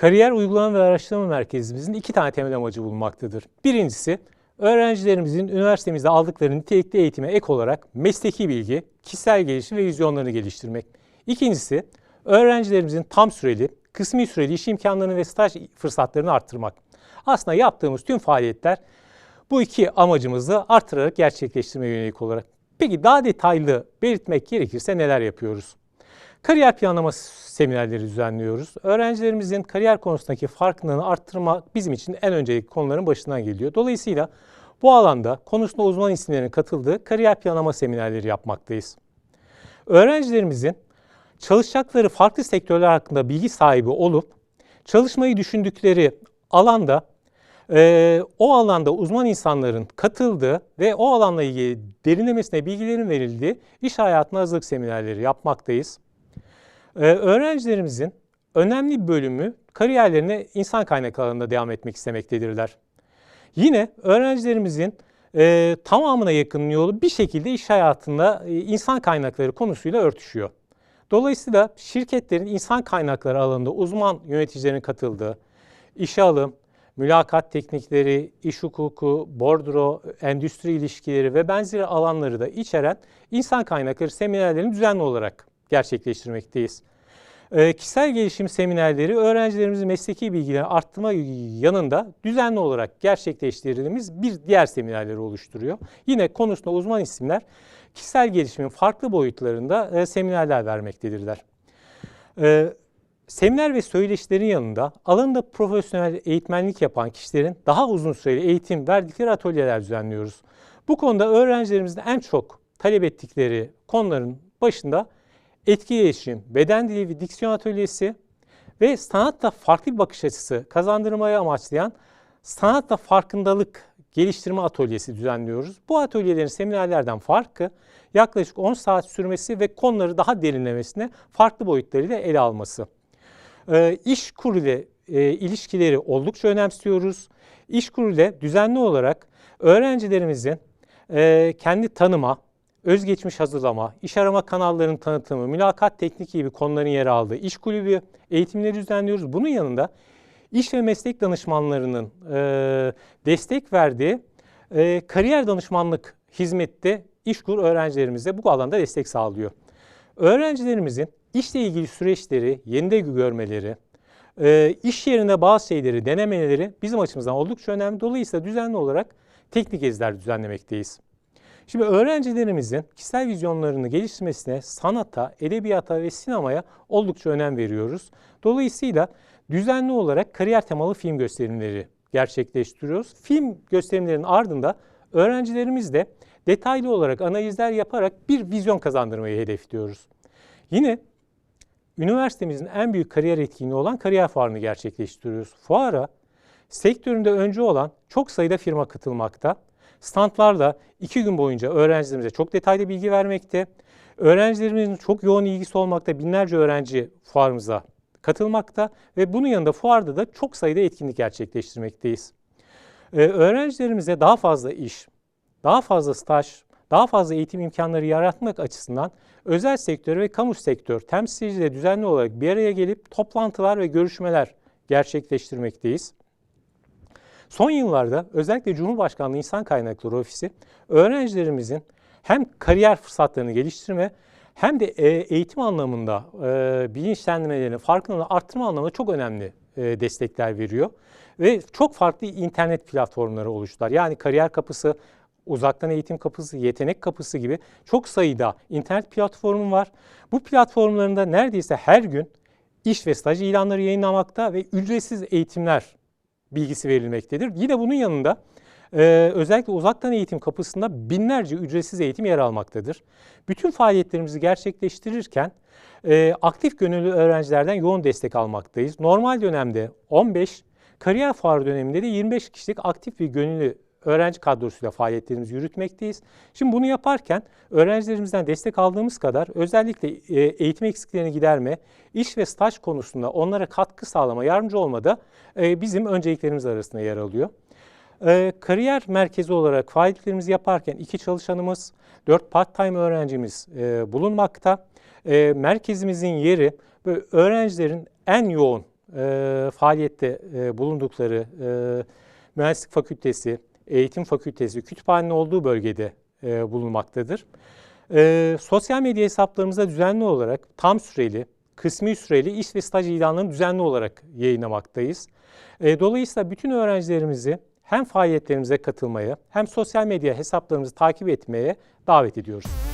Kariyer Uygulama ve Araştırma Merkezimizin iki tane temel amacı bulunmaktadır. Birincisi, öğrencilerimizin üniversitemizde aldıkları nitelikli eğitime ek olarak mesleki bilgi, kişisel gelişim ve vizyonlarını geliştirmek. İkincisi, öğrencilerimizin tam süreli, kısmi süreli iş imkanlarını ve staj fırsatlarını arttırmak. Aslında yaptığımız tüm faaliyetler bu iki amacımızı artırarak gerçekleştirmeye yönelik olarak. Peki daha detaylı belirtmek gerekirse neler yapıyoruz? Kariyer planlama seminerleri düzenliyoruz. Öğrencilerimizin kariyer konusundaki farkındalığını arttırmak bizim için en öncelikli konuların başından geliyor. Dolayısıyla bu alanda konusunda uzman isimlerin katıldığı kariyer planlama seminerleri yapmaktayız. Öğrencilerimizin çalışacakları farklı sektörler hakkında bilgi sahibi olup çalışmayı düşündükleri alanda e, o alanda uzman insanların katıldığı ve o alanla ilgili derinlemesine bilgilerin verildiği iş hayatına hazırlık seminerleri yapmaktayız. Ee, öğrencilerimizin önemli bölümü kariyerlerine insan kaynakları alanında devam etmek istemektedirler. Yine öğrencilerimizin e, tamamına yakın yolu bir şekilde iş hayatında e, insan kaynakları konusuyla örtüşüyor. Dolayısıyla şirketlerin insan kaynakları alanında uzman yöneticilerin katıldığı işe alım, mülakat teknikleri, iş hukuku, bordro, endüstri ilişkileri ve benzeri alanları da içeren insan kaynakları seminerlerini düzenli olarak gerçekleştirmekteyiz. E, kişisel gelişim seminerleri öğrencilerimizin mesleki bilgilerini arttırma yanında düzenli olarak gerçekleştirdiğimiz bir diğer seminerleri oluşturuyor. Yine konusunda uzman isimler kişisel gelişimin farklı boyutlarında e, seminerler vermektedirler. E, seminer ve söyleşilerin yanında alanında profesyonel eğitmenlik yapan kişilerin daha uzun süreli eğitim verdikleri atölyeler düzenliyoruz. Bu konuda öğrencilerimizin en çok talep ettikleri konuların başında etkileşim, beden dili ve diksiyon atölyesi ve sanatta farklı bir bakış açısı kazandırmayı amaçlayan sanatta farkındalık geliştirme atölyesi düzenliyoruz. Bu atölyelerin seminerlerden farkı yaklaşık 10 saat sürmesi ve konuları daha derinlemesine farklı boyutlarıyla ele alması. E, iş kuruyla e, ilişkileri oldukça önemsiyoruz. İş kuruyla düzenli olarak öğrencilerimizin e, kendi tanıma, özgeçmiş hazırlama, iş arama kanallarının tanıtımı, mülakat tekniki gibi konuların yer aldığı iş kulübü eğitimleri düzenliyoruz. Bunun yanında iş ve meslek danışmanlarının e, destek verdiği e, kariyer danışmanlık hizmette İşkur öğrencilerimize bu alanda destek sağlıyor. Öğrencilerimizin işle ilgili süreçleri yenide görmeleri, e, iş yerinde bazı şeyleri denemeleri bizim açımızdan oldukça önemli. Dolayısıyla düzenli olarak teknik geziler düzenlemekteyiz. Şimdi öğrencilerimizin kişisel vizyonlarını geliştirmesine sanata, edebiyata ve sinemaya oldukça önem veriyoruz. Dolayısıyla düzenli olarak kariyer temalı film gösterimleri gerçekleştiriyoruz. Film gösterimlerinin ardında öğrencilerimiz de detaylı olarak analizler yaparak bir vizyon kazandırmayı hedefliyoruz. Yine üniversitemizin en büyük kariyer etkinliği olan kariyer fuarını gerçekleştiriyoruz. Fuara sektöründe öncü olan çok sayıda firma katılmakta. Standlarda iki gün boyunca öğrencilerimize çok detaylı bilgi vermekte. Öğrencilerimizin çok yoğun ilgisi olmakta. Binlerce öğrenci fuarımıza katılmakta ve bunun yanında fuarda da çok sayıda etkinlik gerçekleştirmekteyiz. Ee, öğrencilerimize daha fazla iş, daha fazla staj, daha fazla eğitim imkanları yaratmak açısından özel sektör ve kamu sektör temsilcileri düzenli olarak bir araya gelip toplantılar ve görüşmeler gerçekleştirmekteyiz. Son yıllarda özellikle Cumhurbaşkanlığı İnsan Kaynakları Ofisi öğrencilerimizin hem kariyer fırsatlarını geliştirme hem de e, eğitim anlamında e, bilinçlendirmelerini, farkındalığını arttırma anlamında çok önemli e, destekler veriyor. Ve çok farklı internet platformları oluştular. Yani kariyer kapısı, uzaktan eğitim kapısı, yetenek kapısı gibi çok sayıda internet platformu var. Bu platformlarında neredeyse her gün iş ve staj ilanları yayınlamakta ve ücretsiz eğitimler bilgisi verilmektedir. Yine bunun yanında e, özellikle uzaktan eğitim kapısında binlerce ücretsiz eğitim yer almaktadır. Bütün faaliyetlerimizi gerçekleştirirken e, aktif gönüllü öğrencilerden yoğun destek almaktayız. Normal dönemde 15, kariyer fuarı döneminde de 25 kişilik aktif bir gönüllü öğrenci kadrosuyla faaliyetlerimizi yürütmekteyiz. Şimdi bunu yaparken öğrencilerimizden destek aldığımız kadar özellikle e, eğitim eksiklerini giderme, iş ve staj konusunda onlara katkı sağlama, yardımcı olmada e, bizim önceliklerimiz arasında yer alıyor. E, kariyer merkezi olarak faaliyetlerimizi yaparken iki çalışanımız, dört part-time öğrencimiz bulunmakta. Merkezimizin yeri öğrencilerin en yoğun e, faaliyette e, bulundukları e, mühendislik fakültesi, eğitim fakültesi, kütüphanenin olduğu bölgede e, bulunmaktadır. E, sosyal medya hesaplarımızda düzenli olarak tam süreli, kısmi süreli iş ve staj ilanlarını düzenli olarak yayınlamaktayız. E, dolayısıyla bütün öğrencilerimizi hem faaliyetlerimize katılmaya hem sosyal medya hesaplarımızı takip etmeye davet ediyoruz.